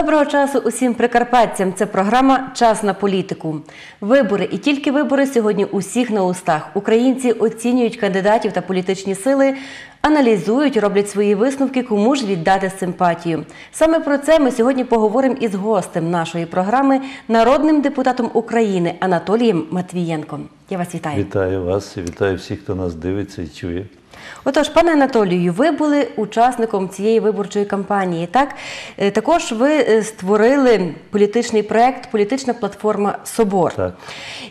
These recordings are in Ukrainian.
Доброго часу усім прикарпатцям. Це програма Час на політику. Вибори і тільки вибори сьогодні усіх на устах. Українці оцінюють кандидатів та політичні сили, аналізують, роблять свої висновки, кому ж віддати симпатію. Саме про це ми сьогодні поговоримо із гостем нашої програми, народним депутатом України Анатолієм Матвієнком. Я вас вітаю. Вітаю вас і вітаю всіх, хто нас дивиться і чує. Отож, пане Анатолію, ви були учасником цієї виборчої кампанії. Так Е, також ви е, створили політичний проект Політична платформа Собор, Так.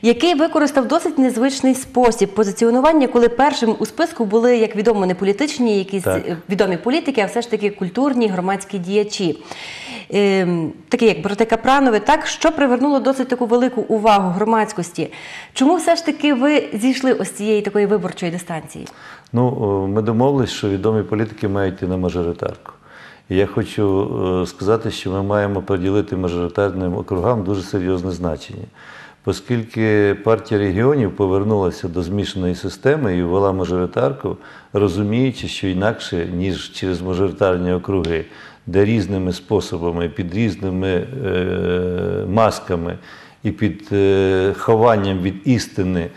який використав досить незвичний спосіб позиціонування, коли першим у списку були, як відомо, не політичні якісь Так. е, відомі політики, а все ж таки культурні громадські діячі. Ем, Такі як брати Капранови, так що привернуло досить таку велику увагу громадськості. Чому все ж таки ви зійшли ось цієї такої виборчої дистанції? Ну, ми домовились, що відомі політики мають йти на мажоритарку. І я хочу е, сказати, що ми маємо приділити мажоритарним округам дуже серйозне значення. Оскільки партія регіонів повернулася до змішаної системи і ввела мажоритарку, розуміючи, що інакше, ніж через мажоритарні округи, де різними способами, під різними е, масками і під е, хованням від істини е,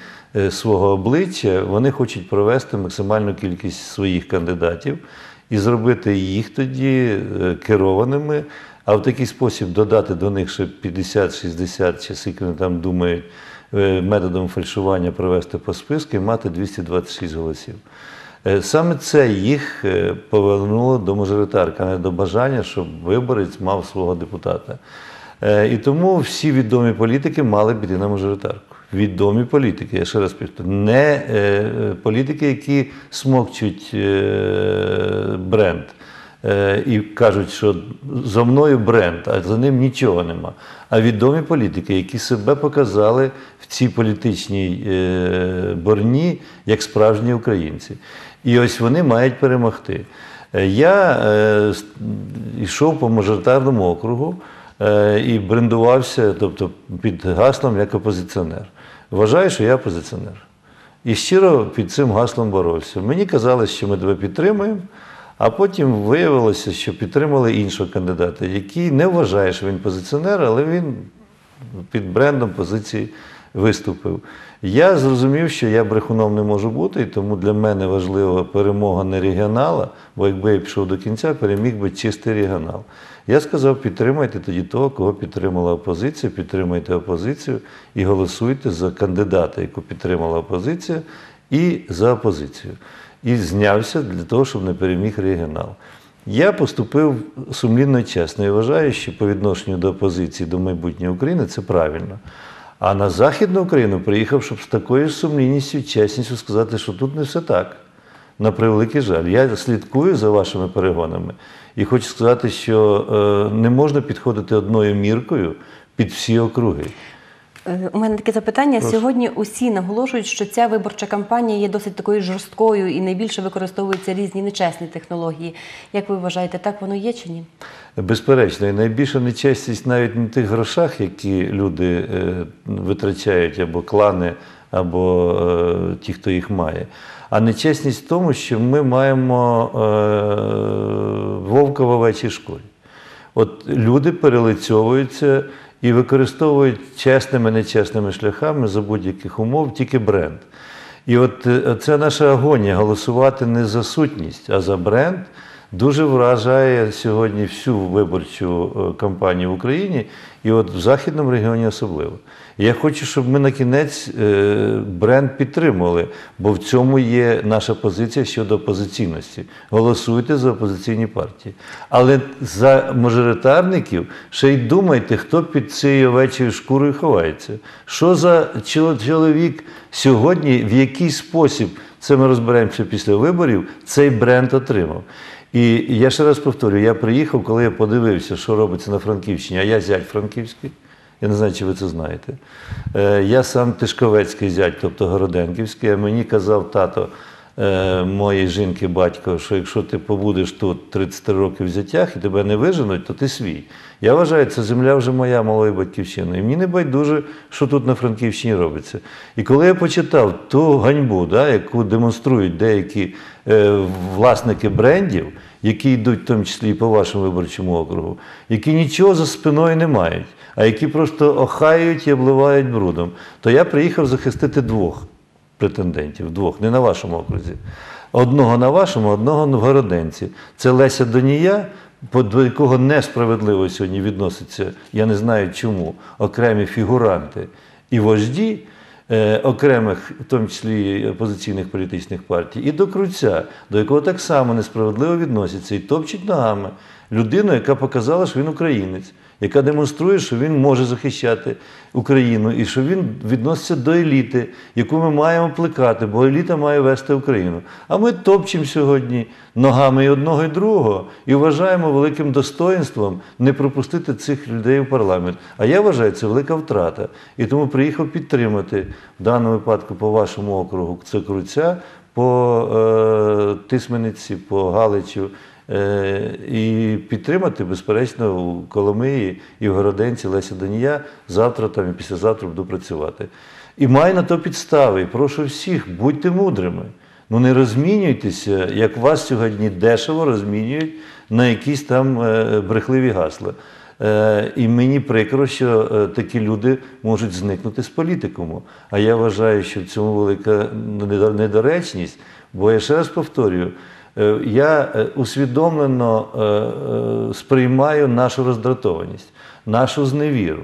свого обличчя, вони хочуть провести максимальну кількість своїх кандидатів і зробити їх тоді е, керованими, а в такий спосіб додати до них ще 50-60 чи скільки вони там думають е, методом фальшування провести по списку і мати 226 голосів. Е, Саме це їх е, повернуло до мажоритарки, а не до бажання, щоб виборець мав свого депутата. Е, І тому всі відомі політики мали піти на мажоритарку. Відомі політики, я ще раз повторю, не е, е, політики, які смокчуть е, бренд е, і кажуть, що за мною бренд, а за ним нічого нема. А відомі політики, які себе показали в цій політичній е, борні як справжні українці. І ось вони мають перемогти. Я йшов по мажоритарному округу і брендувався, тобто під гаслом як опозиціонер. Вважаю, що я опозиціонер. І щиро під цим гаслом боровся. Мені казали, що ми тебе підтримуємо, а потім виявилося, що підтримали іншого кандидата, який не вважає, що він позиціонер, але він під брендом позиції виступив. Я зрозумів, що я брехуном не можу бути, і тому для мене важлива перемога не регіонала, бо якби я пішов до кінця, переміг би чистий регіонал. Я сказав, підтримайте тоді того, кого підтримала опозиція, підтримайте опозицію і голосуйте за кандидата, яку підтримала опозиція, і за опозицію. І знявся для того, щоб не переміг регіонал. Я поступив сумлінно чесно і вважаю, що по відношенню до опозиції, до майбутньої України це правильно. А на Західну Україну приїхав, щоб з такою сумлінністю чесністю сказати, що тут не все так. На превеликий жаль. Я слідкую за вашими перегонами і хочу сказати, що е, не можна підходити одною міркою під всі округи. Е, У мене таке запитання. Прошу. Сьогодні усі наголошують, що ця виборча кампанія є досить такою жорсткою і найбільше використовуються різні нечесні технології. Як ви вважаєте, так воно є чи ні? Безперечно, і найбільша нечесність навіть не в тих грошах, які люди е, витрачають, або клани, або е, ті, хто їх має. А нечесність в тому, що ми маємо вовка в овечій шкурі. От люди перелицьовуються і використовують чесними, нечесними шляхами за будь-яких умов тільки бренд. І от е, це наша агонія голосувати не за сутність, а за бренд дуже вражає сьогодні всю виборчу е, кампанію в Україні, і от в західному регіоні особливо. Я хочу, щоб ми на кінець е, бренд підтримували, бо в цьому є наша позиція щодо опозиційності. Голосуйте за опозиційні партії. Але за мажоритарників ще й думайте, хто під цією овечою шкурою ховається. Що за чо- чоловік сьогодні, в який спосіб, це ми розберемося після виборів, цей бренд отримав. І я ще раз повторюю, я приїхав, коли я подивився, що робиться на Франківщині, а я зять Франківський. Я не знаю, чи ви це знаєте. Е, Я сам Тишковецький зять, тобто Городенківський, а мені казав тато е, моєї жінки, батько, що якщо ти побудеш тут 33 роки в зятях і тебе не виженуть, то ти свій. Я вважаю, це земля вже моя малої батьківщини. І мені не байдуже, що тут на Франківщині робиться. І коли я почитав ту ганьбу, да, яку демонструють деякі е, власники брендів, які йдуть в тому числі і по вашому виборчому округу, які нічого за спиною не мають, а які просто охаюють і обливають брудом, то я приїхав захистити двох претендентів, двох, не на вашому окрузі. Одного на вашому, одного в Городенці. Це Леся Донія, до якого несправедливо сьогодні відноситься, я не знаю чому, окремі фігуранти і вожді е, окремих, в тому числі опозиційних політичних партій, і до Круця, до якого так само несправедливо відносяться і топчуть ногами людину, яка показала, що він українець, яка демонструє, що він може захищати Україну і що він відноситься до еліти, яку ми маємо плекати, бо еліта має вести Україну. А ми топчемо сьогодні ногами і одного, і другого і вважаємо великим достоїнством не пропустити цих людей в парламент. А я вважаю, це велика втрата. І тому приїхав підтримати в даному випадку по вашому округу це Круця, по е, Тисмениці, по Галичу. Е, і підтримати, безперечно, у Коломиї і в Городенці Леся Данія завтра там і післязавтра буду працювати. І маю на то підстави. Прошу всіх, будьте мудрими. Ну не розмінюйтеся, як вас сьогодні дешево розмінюють на якісь там е, брехливі гасла. Е, І мені прикро, що такі люди можуть зникнути з політикуму. А я вважаю, що в цьому велика недо- недоречність, бо я ще раз повторюю, я е, усвідомлено е, е, сприймаю нашу роздратованість, нашу зневіру.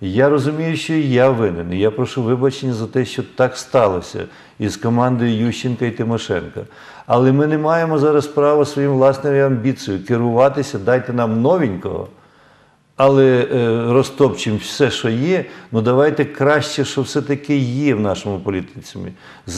Я розумію, що і я винен. І я прошу вибачення за те, що так сталося із командою Ющенка і Тимошенка. Але ми не маємо зараз права своїм власною амбіцією керуватися, дайте нам новенького. Але е, розтопчемо все, що є. Ну давайте краще, що все-таки є в нашому політиці.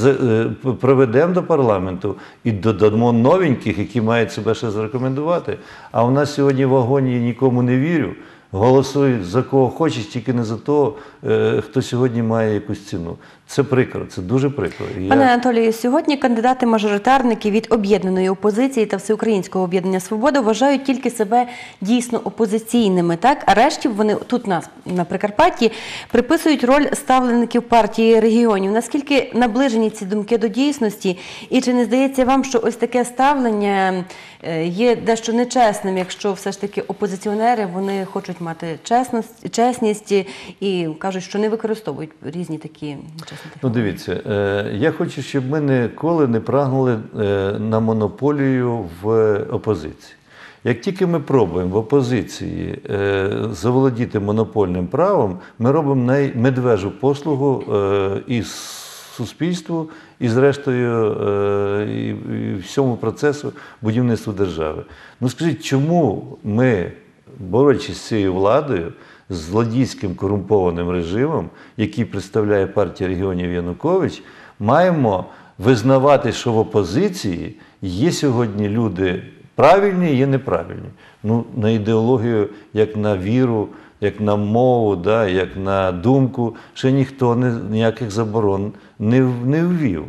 Е, проведемо до парламенту і додамо новеньких, які мають себе ще зарекомендувати. А у нас сьогодні в вагоні нікому не вірю. Голосуй за кого хочеш, тільки не за того, е, хто сьогодні має якусь ціну. Це прикро, це дуже прикро. Я- Анатолію, сьогодні кандидати-мажоритарники від об'єднаної опозиції та всеукраїнського об'єднання Свобода вважають тільки себе дійсно опозиційними, так а решті вони тут нас на Прикарпатті приписують роль ставлеників партії регіонів. Наскільки наближені ці думки до дійсності, і чи не здається вам, що ось таке ставлення е, є дещо нечесним, якщо все ж таки опозиціонери вони хочуть мати чесність, чесність і кажуть, що не використовують різні такі Ну, дивіться, е, я хочу, щоб ми ніколи не прагнули е, на монополію в опозиції. Як тільки ми пробуємо в опозиції е, заволодіти монопольним правом, ми робимо наймедвежу послугу і суспільству, і зрештою і всьому процесу будівництва держави. Ну скажіть, чому ми, борючись з цією владою, злодійським корумпованим режимом, який представляє партія регіонів Янукович, маємо визнавати, що в опозиції є сьогодні люди правильні, є неправильні. Ну, на ідеологію, як на віру, як на мову, да, як на думку, ще ніхто не, ніяких заборон не, не ввів.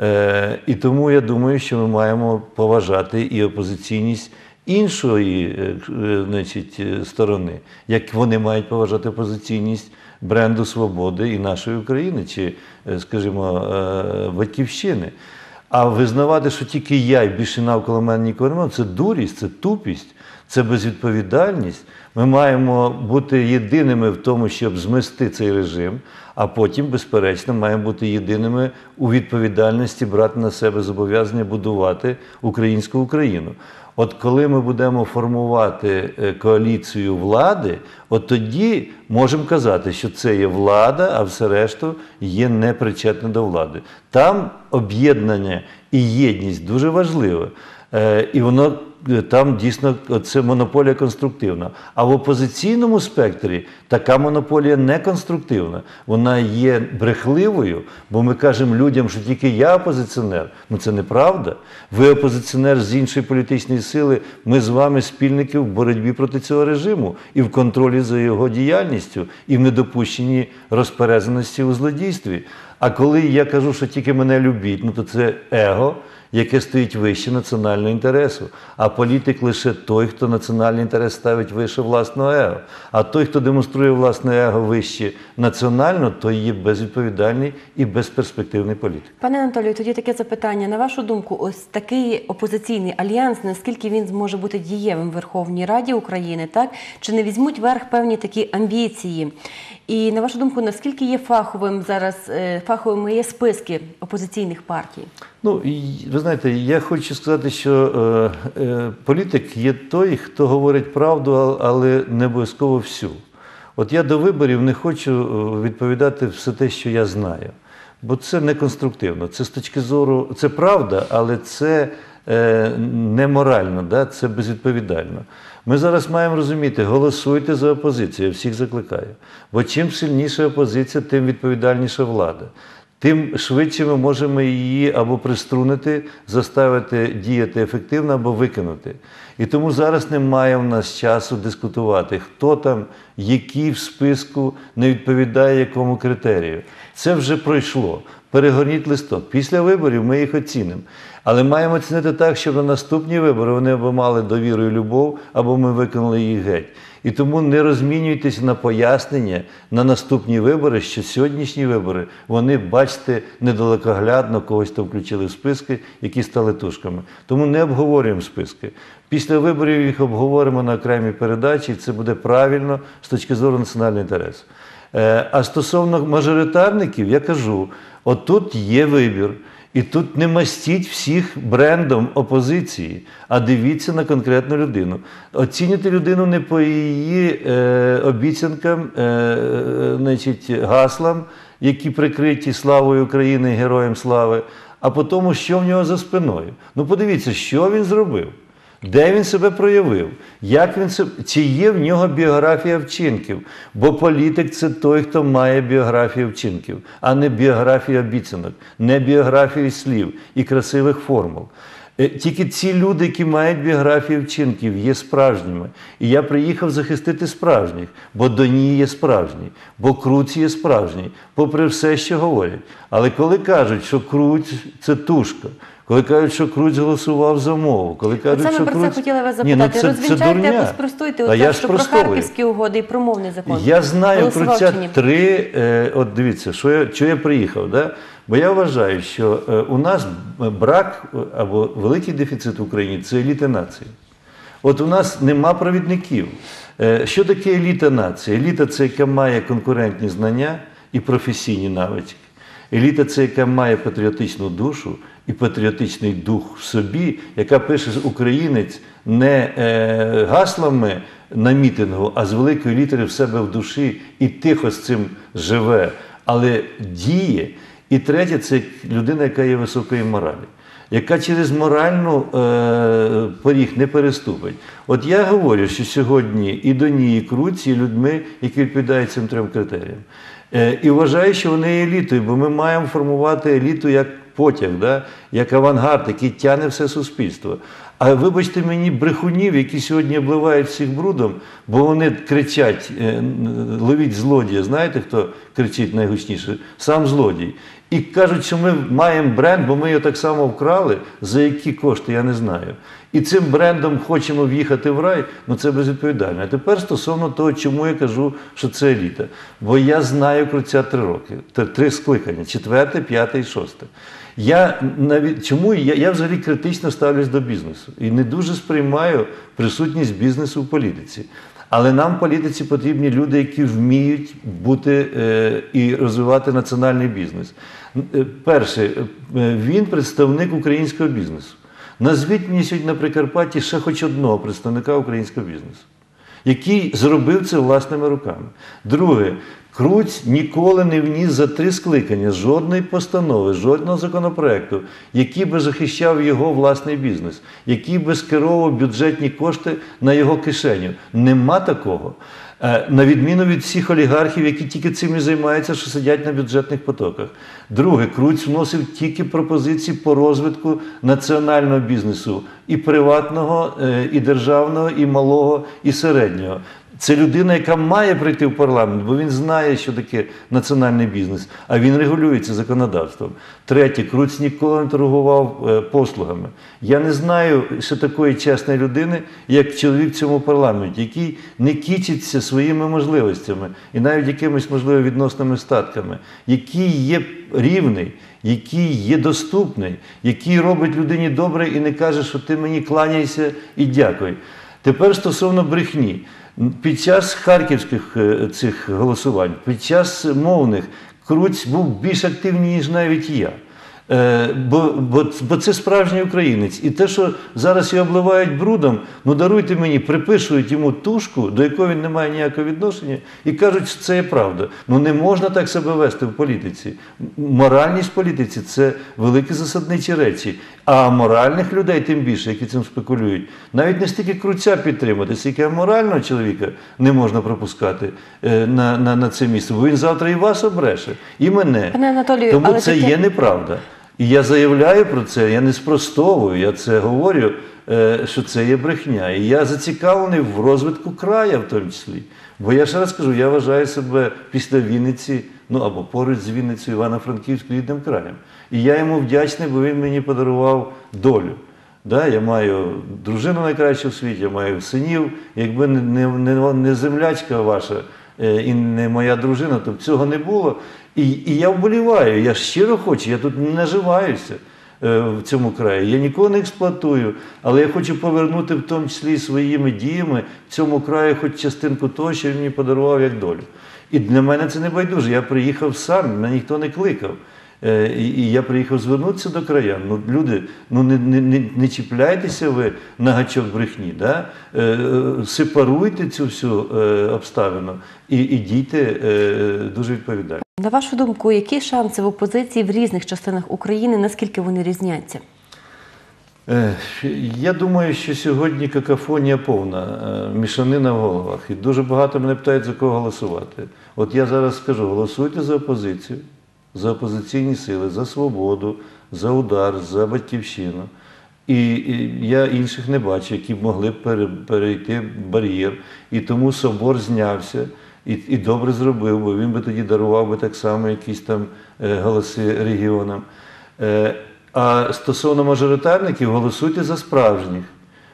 Е, і тому я думаю, що ми маємо поважати і опозиційність іншої е, е, значить, е, сторони, як вони мають поважати опозиційність бренду свободи і нашої України, чи, скажімо, батьківщини. А визнавати, що тільки я і більше навколо мене нікого це дурість, це тупість, це безвідповідальність. Ми маємо бути єдиними в тому, щоб змести цей режим, а потім, безперечно, маємо бути єдиними у відповідальності брати на себе зобов'язання будувати українську Україну. От коли ми будемо формувати е, коаліцію влади, от тоді можемо казати, що це є влада, а все решту є непричетне до влади. Там об'єднання і єдність дуже важливе. Е, І воно е, там дійсно це монополія конструктивна. А в опозиційному спектрі така монополія не конструктивна. Вона є брехливою, бо ми кажемо людям, що тільки я опозиціонер. Ну це неправда. Ви опозиціонер з іншої політичної сили. Ми з вами спільники в боротьбі проти цього режиму і в контролі за його діяльністю, і в недопущенні розперезаності у злодійстві. А коли я кажу, що тільки мене любіть, ну то це его. Яке стоїть вище національного інтересу. А політик лише той, хто національний інтерес ставить вище власного его. А той, хто демонструє власне его вище національно, той є безвідповідальний і безперспективний політик. Пане Анатолію, тоді таке запитання. На вашу думку, ось такий опозиційний альянс, наскільки він зможе бути дієвим в Верховній Раді України, так? Чи не візьмуть верх певні такі амбіції? І на вашу думку, наскільки є фаховим зараз е, фаховими є списки опозиційних партій? Ну, ви знаєте, я хочу сказати, що е, е, політик є той, хто говорить правду, але не обов'язково всю. От я до виборів не хочу е, відповідати все те, що я знаю, бо це не конструктивно. Це з точки зору, це правда, але це е, неморально, да? це безвідповідально. Ми зараз маємо розуміти, голосуйте за опозицію, я всіх закликаю. Бо чим сильніша опозиція, тим відповідальніша влада тим швидше ми можемо її або приструнити, заставити діяти ефективно, або викинути. І тому зараз немає в нас часу дискутувати, хто там, який в списку не відповідає якому критерію. Це вже пройшло. Перегорніть листок. Після виборів ми їх оцінимо. Але маємо оцінити так, щоб на наступні вибори вони або мали довіру і любов, або ми виконали їх геть. І тому не розмінюйтесь на пояснення на наступні вибори, що сьогоднішні вибори вони, бачите, недалекоглядно когось там включили в списки, які стали тушками. Тому не обговорюємо списки. Після виборів їх обговоримо на окремій передачі, і це буде правильно з точки зору національного інтересу. Е, А стосовно мажоритарників, я кажу: отут є вибір. І тут не мастіть всіх брендом опозиції, а дивіться на конкретну людину. Оцінюйте людину не по її е, обіцянкам, е, е, значить, гаслам, які прикриті славою України, героям слави, а по тому, що в нього за спиною. Ну подивіться, що він зробив. Де він себе проявив? Як він себе... Чи є в нього біографія вчинків? Бо політик це той, хто має біографію вчинків, а не біографію обіцянок, не біографію слів і красивих формул. Е, Тільки ці люди, які мають біографію вчинків, є справжніми. І я приїхав захистити справжніх, бо Доні є справжній, бо Круць є справжній, попри все, що говорять. Але коли кажуть, що Круць це тушка, коли кажуть, що Круць голосував за мову, коли кажуть, Оце що ми про це Круць... хотіли вас Ні, ну запитати. це- це Розвінчайте якось спростуйте А я що про харківські угоди і про мовний закон. Я знаю про ці три. Е, от дивіться, що я, що я приїхав. Да? Бо я вважаю, що е, у нас брак е, або великий дефіцит в Україні це еліта нації. От у нас нема провідників. Е, Що таке еліта нації? Еліта це яка має конкурентні знання і професійні навички. Еліта це яка має патріотичну душу і патріотичний дух в собі, яка пише українець не е, гаслами на мітингу, а з великої літери в себе в душі і тихо з цим живе, але діє. І третє це людина, яка є високої моралі яка через моральну е, поріг не переступить. От я говорю, що сьогодні і Доні, і Круць є людьми, які відповідають цим трьом критеріям. Е, і вважаю, що вони є елітою, бо ми маємо формувати еліту як потяг, да? як авангард, який тягне все суспільство. А вибачте мені брехунів, які сьогодні обливають всіх брудом, бо вони кричать: е, ловіть злодія. Знаєте, хто кричить найгучніше? Сам злодій. І кажуть, що ми маємо бренд, бо ми його так само вкрали. За які кошти, я не знаю. І цим брендом хочемо в'їхати в рай, ну це безвідповідально. А тепер стосовно того, чому я кажу, що це еліта. Бо я знаю це три роки, три скликання: четверте, п'яте і шосте. Я навіть чому я, я взагалі критично ставлюсь до бізнесу і не дуже сприймаю присутність бізнесу в політиці. Але нам в політиці потрібні люди, які вміють бути е, і розвивати національний бізнес. Е, Перше, е, він представник українського бізнесу. Назвіть мені сьогодні на Прикарпатті ще хоч одного представника українського бізнесу, який зробив це власними руками. Друге, Круць ніколи не вніс за три скликання жодної постанови, жодного законопроекту, який би захищав його власний бізнес, який би скеровував бюджетні кошти на його кишеню. Нема такого. Е, На відміну від всіх олігархів, які тільки цим і займаються, що сидять на бюджетних потоках. Друге, Круць вносив тільки пропозиції по розвитку національного бізнесу і приватного, е, і державного, і малого, і середнього. Це людина, яка має прийти в парламент, бо він знає, що таке національний бізнес, а він регулюється законодавством. Третє, Круц ніколи не торгував е, послугами. Я не знаю ще такої чесної людини, як чоловік в цьому парламенті, який не кічиться своїми можливостями і навіть якимись можливо відносними статками, який є рівний, який є доступний, який робить людині добре і не каже, що ти мені кланяйся і дякуй. Тепер стосовно брехні. Під час харківських е, цих голосувань, під час мовних, Круць був більш активний, ніж навіть я. Е, бо, бо, бо це справжній українець. І те, що зараз його обливають брудом, ну даруйте мені, припишують йому тушку, до якої він не має ніякого відношення, і кажуть, що це є правда. Ну не можна так себе вести в політиці. Моральність в політиці це великі засадничі речі. А моральних людей, тим більше, які цим спекулюють, навіть не стільки круця підтримати, скільки аморального чоловіка не можна пропускати е, на, на, на це місце, бо він завтра і вас обреше, і мене. Пане Анатолію, Тому але це таке- є неправда. І я заявляю про це, я не спростовую, я це говорю, е, що це є брехня. І я зацікавлений в розвитку края, в тому числі. Бо я ще раз кажу, я вважаю себе після Вінниці, ну або поруч з Вінницею Івано-Франківською рідним краєм. І я йому вдячний, бо він мені подарував долю. Да, я маю дружину найкращу в світі, я маю синів. Якби не, не, не, не землячка ваша е, і не моя дружина, то б цього не було. І, і я вболіваю, я щиро хочу, я тут не наживаюся е, в цьому краї. Я нікого не експлуатую, але я хочу повернути в тому числі своїми діями в цьому краю хоч частинку того, що він мені подарував як долю. І для мене це не байдуже. Я приїхав сам, мене ніхто не кликав. Е, І, і я приїхав звернутися до краян. Ну, люди, ну не, не, не, не чіпляйтеся ви на гачок брехні, да? е, е, сепаруйте цю всю е, обставину і, і дійте е, дуже відповідально. На вашу думку, які шанси в опозиції в різних частинах України, наскільки вони різняться? Е, Я думаю, що сьогодні какафонія повна, е, мішанина в головах. І дуже багато мене питають, за кого голосувати. От я зараз скажу: голосуйте за опозицію, за опозиційні сили, за свободу, за удар, за батьківщину. І, я інших не бачу, які б могли перейти бар'єр. І тому собор знявся і, і добре зробив, бо він би тоді дарував би так само якісь там е, голоси регіонам. Е, А стосовно мажоритарників, голосуйте за справжніх.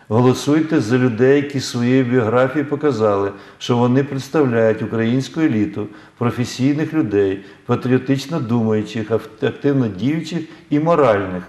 Голосуйте за людей, які своєю біографією показали, що вони представляють українську еліту, професійних людей, патріотично думаючих, активно діючих і моральних.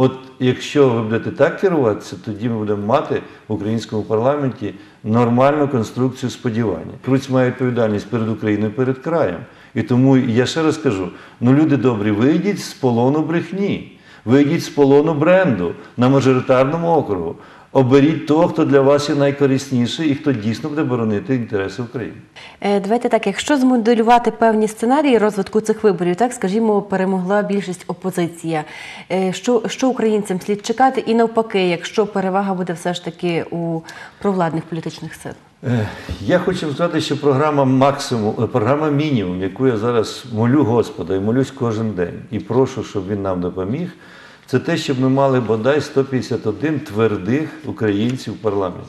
От якщо ви будете так керуватися, тоді ми будемо мати в українському парламенті нормальну конструкцію сподівання. Круць має відповідальність перед Україною, перед краєм. І тому я ще раз кажу: ну люди добрі, вийдіть з полону брехні. Вийдіть з полону бренду на мажоритарному округу. Оберіть того, хто для вас є найкорисніший і хто дійсно буде боронити інтереси України. Е, Давайте так, якщо змоделювати певні сценарії розвитку цих виборів, так скажімо, перемогла більшість опозиція. Е, Що, що українцям слід чекати, і навпаки, якщо перевага буде все ж таки у провладних політичних сил? Е, Я хочу сказати, що програма максимум, програма мінімум, яку я зараз молю Господа і молюсь кожен день, і прошу, щоб він нам допоміг, це те, щоб ми мали бодай 151 твердих українців в парламенті.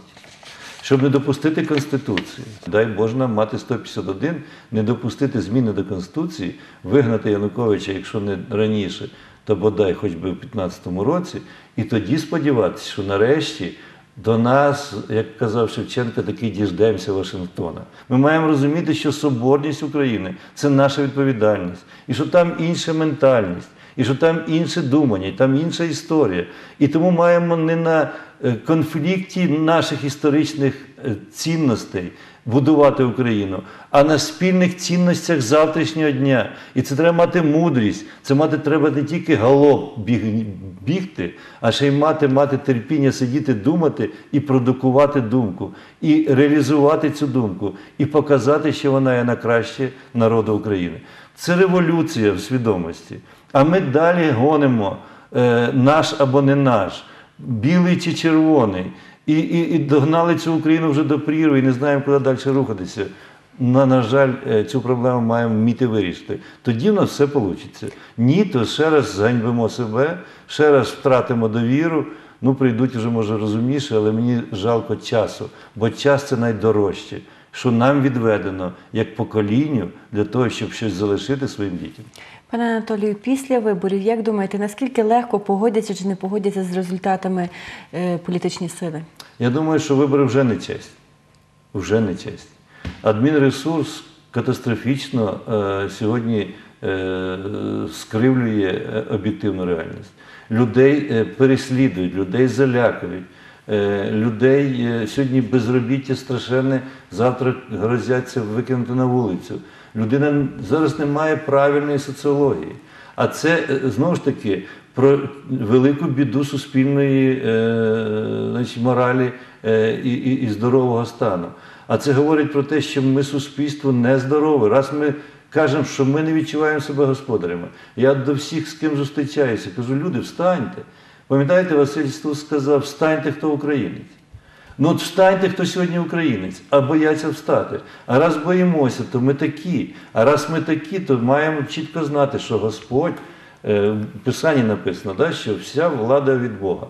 Щоб не допустити Конституції, дай Боже нам мати 151, не допустити зміни до Конституції, вигнати Януковича, якщо не раніше, то бодай хоч би в 2015 році, і тоді сподіватися, що нарешті до нас, як казав Шевченко, таки діждемося Вашингтона. Ми маємо розуміти, що соборність України це наша відповідальність, і що там інша ментальність. І що там інше думання, і там інша історія. І тому маємо не на е, конфлікті наших історичних е, цінностей будувати Україну, а на спільних цінностях завтрашнього дня. І це треба мати мудрість. Це мати треба не тільки галоп біг, бігти, а ще й мати, мати терпіння сидіти, думати і продукувати думку, і реалізувати цю думку, і показати, що вона є на краще народу України. Це революція в свідомості. А ми далі гонимо е, наш або не наш, білий чи червоний. І, і, і догнали цю Україну вже до прірви і не знаємо, куди далі рухатися. На, на жаль, е, цю проблему маємо вміти вирішити. Тоді в нас все вийде. Ні, то ще раз зганьбимо себе, ще раз втратимо довіру. Ну, прийдуть вже, може, розумніше, але мені жалко часу, бо час це найдорожче. що нам відведено як поколінню для того, щоб щось залишити своїм дітям. Пане Анатолію, після виборів, як думаєте, наскільки легко погодяться чи не погодяться з результатами е, політичні сили? Я думаю, що вибори вже не честь. Вже не честь. Адмінресурс катастрофічно е, сьогодні е, скривлює е, об'єктивну реальність. Людей е, переслідують, людей залякують. Е, Людей сьогодні безробіття страшенне, завтра грозяться викинути на вулицю. Людина зараз не має правильної соціології. А це е, знову ж таки про велику біду суспільної е, значить, моралі е, і, і, і здорового стану. А це говорить про те, що ми суспільство нездорове. Раз ми кажемо, що ми не відчуваємо себе господарями. Я до всіх, з ким зустрічаюся, кажу, люди, встаньте. Пам'ятаєте, Василь Стус сказав, встаньте, хто українець. Ну от встаньте, хто сьогодні українець, а бояться встати. А раз боїмося, то ми такі. А раз ми такі, то маємо чітко знати, що Господь, е, в Писанні написано, да, що вся влада від Бога.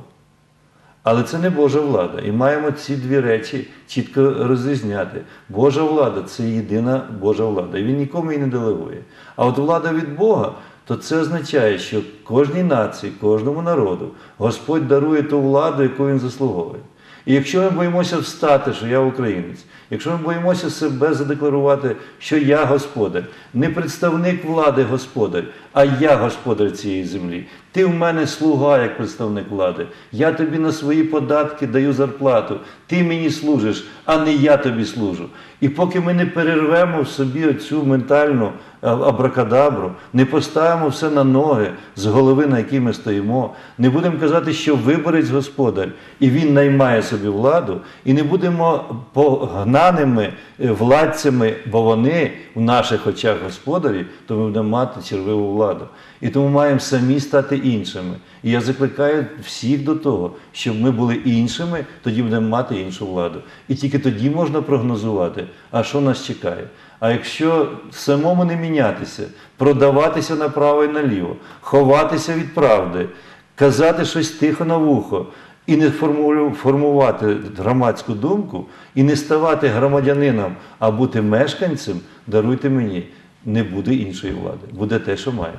Але це не Божа влада. І маємо ці дві речі чітко розрізняти. Божа влада це єдина Божа влада. І він нікому її не делегує. А от влада від Бога, то це означає, що кожній нації, кожному народу Господь дарує ту владу, яку він заслуговує. І якщо ми боїмося встати, що я українець, якщо ми боїмося себе задекларувати, що я господар, не представник влади господар, а я господар цієї землі. Ти в мене слуга як представник влади. Я тобі на свої податки даю зарплату. Ти мені служиш, а не я тобі служу. І поки ми не перервемо в собі оцю ментальну а, абракадабру, не поставимо все на ноги з голови, на якій ми стоїмо, не будемо казати, що виборець господар, і він наймає собі владу, і не будемо погнаними е, владцями, бо вони в наших очах господарі, то ми будемо мати червиву владу. І тому маємо самі стати іншими. І я закликаю всіх до того, щоб ми були іншими, тоді будемо мати іншу владу. І тільки тоді можна прогнозувати, а що нас чекає. А якщо самому не мінятися, продаватися направо і наліво, ховатися від правди, казати щось тихо на вухо і не формувати громадську думку, і не ставати громадянином, а бути мешканцем, даруйте мені, не буде іншої влади, буде те, що має.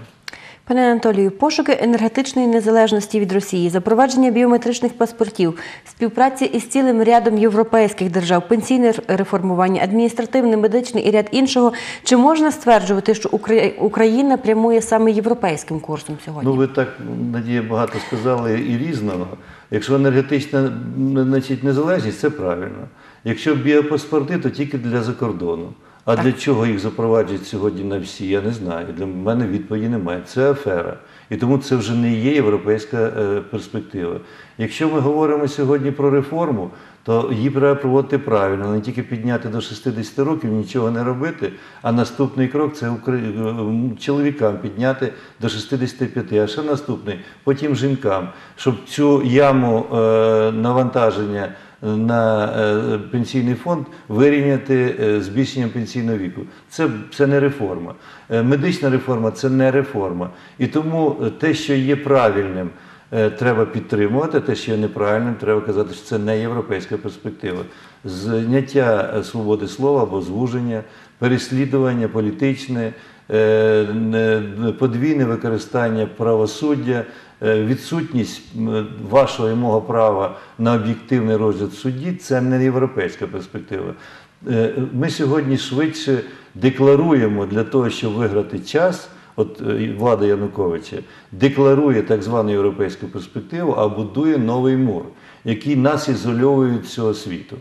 Пане Анатолію, пошуки енергетичної незалежності від Росії, запровадження біометричних паспортів, співпраця із цілим рядом європейських держав, пенсійне реформування, адміністративне, медичне і ряд іншого. Чи можна стверджувати, що Україна прямує саме європейським курсом сьогодні? Ну, ви так, Надія, багато сказали і різного. Якщо енергетична значить, незалежність, це правильно. Якщо біопаспорти, то тільки для закордону. А для чого їх запроваджують сьогодні на всі, я не знаю. Для мене відповіді немає. Це афера. І тому це вже не є європейська е, перспектива. Якщо ми говоримо сьогодні про реформу, то її треба проводити правильно, не тільки підняти до 60 років, нічого не робити. А наступний крок це Укра- чоловікам підняти до 65, а ще наступний, потім жінкам, щоб цю яму е, навантаження на е, пенсійний фонд вирівняти е, збільшенням пенсійного віку. Це, це не реформа. Е, Медична реформа це не реформа. І тому те, що є правильним, треба підтримувати, те, що є неправильним, треба казати, що це не європейська перспектива. Зняття свободи слова або звуження, переслідування політичне, не- подвійне використання правосуддя, е, відсутність вашого і мого права на об'єктивний розгляд судді це не європейська перспектива. Е, Ми сьогодні швидше декларуємо для того, щоб виграти час. От е, влада Януковича декларує так звану європейську перспективу, а будує новий мур, який нас ізольовує від всього світу,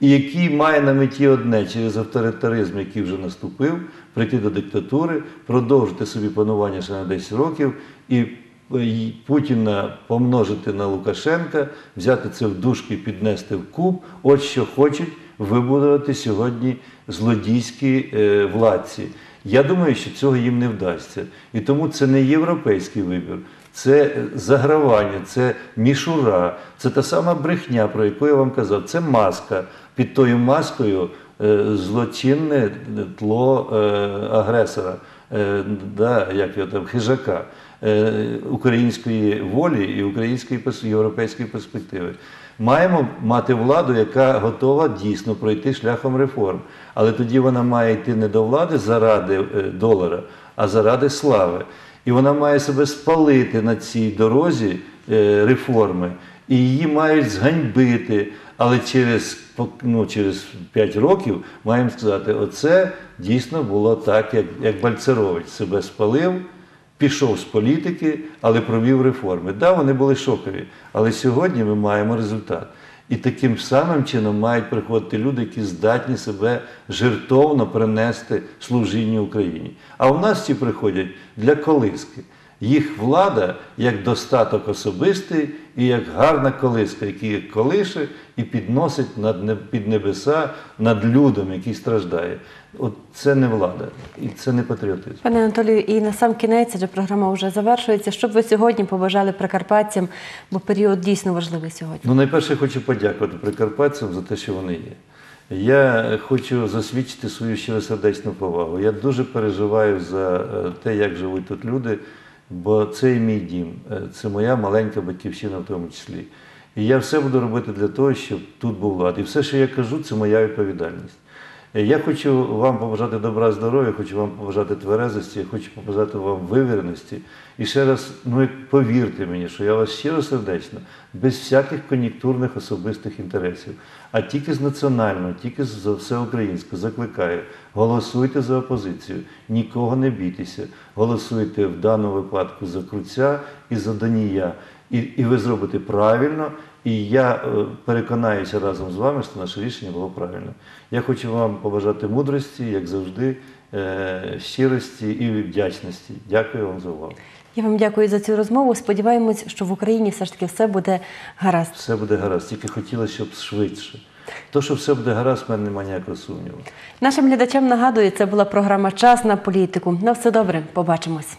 і який має на меті одне через авторитаризм, який вже наступив, прийти до диктатури, продовжити собі панування ще на 10 років і і Путіна помножити на Лукашенка, взяти це в дужки піднести в куб. От що хочуть вибудувати сьогодні злодійські е, владці. Я думаю, що цього їм не вдасться. І тому це не європейський вибір, це загравання, це мішура, це та сама брехня, про яку я вам казав. Це маска. Під тою маскою е, злочинне тло е, агресора, е, да, як його там, хижака української волі і української європейської перспективи. Маємо мати владу, яка готова дійсно пройти шляхом реформ. Але тоді вона має йти не до влади заради долара, а заради слави. І вона має себе спалити на цій дорозі реформи, і її мають зганьбити. Але через, ну, через 5 років маємо сказати, оце дійсно було так, як, як Бальцерович себе спалив, пішов з політики, але провів реформи. Так, да, вони були шокові, але сьогодні ми маємо результат. І таким самим чином мають приходити люди, які здатні себе жертовно принести служінню Україні. А в нас ці приходять для колиски. Їх влада як достаток особистий і як гарна колиска, їх колише і підносить над під небеса над людом, який страждає. От це не влада, і це не патріотизм. Пане Анатолію, і на сам кінець, адже програма вже завершується. Що б ви сьогодні побажали прикарпатцям, бо період дійсно важливий сьогодні. Ну, найперше, хочу подякувати прикарпатцям за те, що вони є. Я хочу засвідчити свою щиросердечну повагу. Я дуже переживаю за е, те, як живуть тут люди, бо це і мій дім, е, це моя маленька батьківщина в тому числі. І я все буду робити для того, щоб тут був лад. І все, що я кажу, це моя відповідальність. Я хочу вам побажати добра здоров'я, хочу вам побажати тверезості, хочу побажати вам вивіреності. І ще раз, ну повірте мені, що я вас щиро сердечно, без всяких кон'юнктурних особистих інтересів, а тільки з національного, тільки за всеукраїнського закликаю. Голосуйте за опозицію, нікого не бійтеся. Голосуйте в даному випадку за Круця і за Данія. І, і ви зробите правильно. І я е, переконаюся разом з вами, що наше рішення було правильне. Я хочу вам побажати мудрості, як завжди, е, щирості і вдячності. Дякую вам за увагу. Я вам дякую за цю розмову. Сподіваємось, що в Україні все ж таки все буде гаразд. Все буде гаразд. Тільки хотілося, щоб швидше. То, що все буде гаразд, в мене немає ніякого сумніву. Нашим глядачам нагадую, це була програма Час на політику. На все добре, побачимось.